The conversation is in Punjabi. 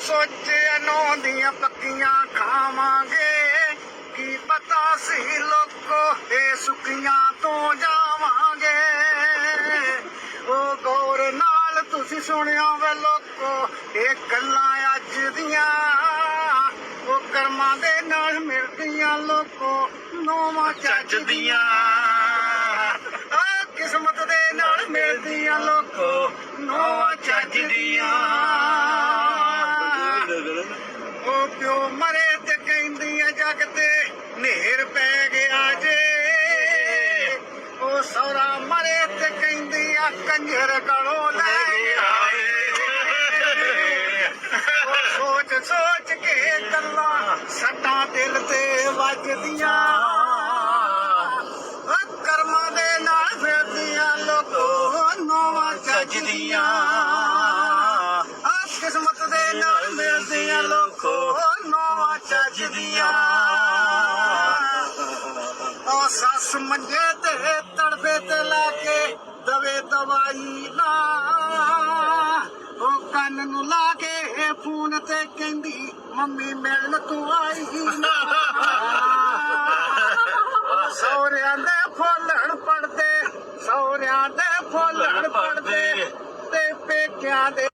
ਸੋਚਿਆ ਨੌ ਦੀਆਂ ਪੱਕੀਆਂ ਖਾਵਾਂਗੇ। ਕੀ ਪਤਾ ਸੀ ਲੋਕੋ ਇਹ ਸੁੱਕੀਆਂ ਤੋਂ ਜਾਵਾਂਗੇ। ਉਹ ਗੌਰ ਨਾਲ ਤੁਸੀਂ ਸੁਣਿਆ ਵੇ ਲੋਕੋ ਇਹ ਗੱਲਾਂ ਅੱਜ ਦੀਆਂ। ਉਹ ਕਰਮਾਂ ਦੇ ਨਾਲ ਮਿਲਦੀਆਂ ਲੋਕੋ ਨੋਵਾਂ ਚੱਜ ਦੀਆਂ। ਆ ਕਿਸਮਤ ਦੇ ਨਾਲ ਮਿਲਦੀਆਂ ਲੋਕੋ ਨੋਵਾਂ ਚੱਜ ਦੀਆਂ। ਉਹ ਪਿਓ ਮਰੇ ਤੇ ਕਹਿੰਦੀਆਂ ਜਗ ਤੇ ਨੇਰ ਪੈ ਗਿਆ ਜੇ। ਉਹ ਸੌਰਾ ਮਰੇ ਤੇ ਕਹਿੰਦੀਆਂ ਕੰਜਰ ਗਲੋਂ ਲੈ ਆਏ ਉਹ ਸੋਚ ਸੋਚ ਕੇ ਗੱਲਾਂ ਸੱਟਾਂ ਦਿਲ ਤੇ ਵੱਜਦੀਆਂ। ਕਰਮਾਂ ਦੇ ਨਾਲ ਫਿਰਦੀਆਂ, ਲੋਕੋ ਨੋਵਾਂ ਸਜਦੀਆਂ ਉਹ ਸੱਸ ਮੰਜੇ ਤੇ ਤੜਫੇ ਤੇ ਲਾ ਕੇ ਦਵੇ ਦਵਾਈ ਨਾ ਉਹ ਕੰਨ ਨੂੰ ਲਾ ਕੇ ਫੋਨ ਤੇ ਕਹਿੰਦੀ ਮੰਮੀ ਮਿਲਣ ਤੂੰ ਆਈ ਨਾ। ਸੌਰਿਆਂ ਦੇ ਫੁੱਲਣ ਪੜਦੇ ਸੌਰਿਆਂ ਦੇ ਫੁੱਲਣ ਪੜਦੇ ਤੇ ਪੇਕਿਆਂ ਦੇ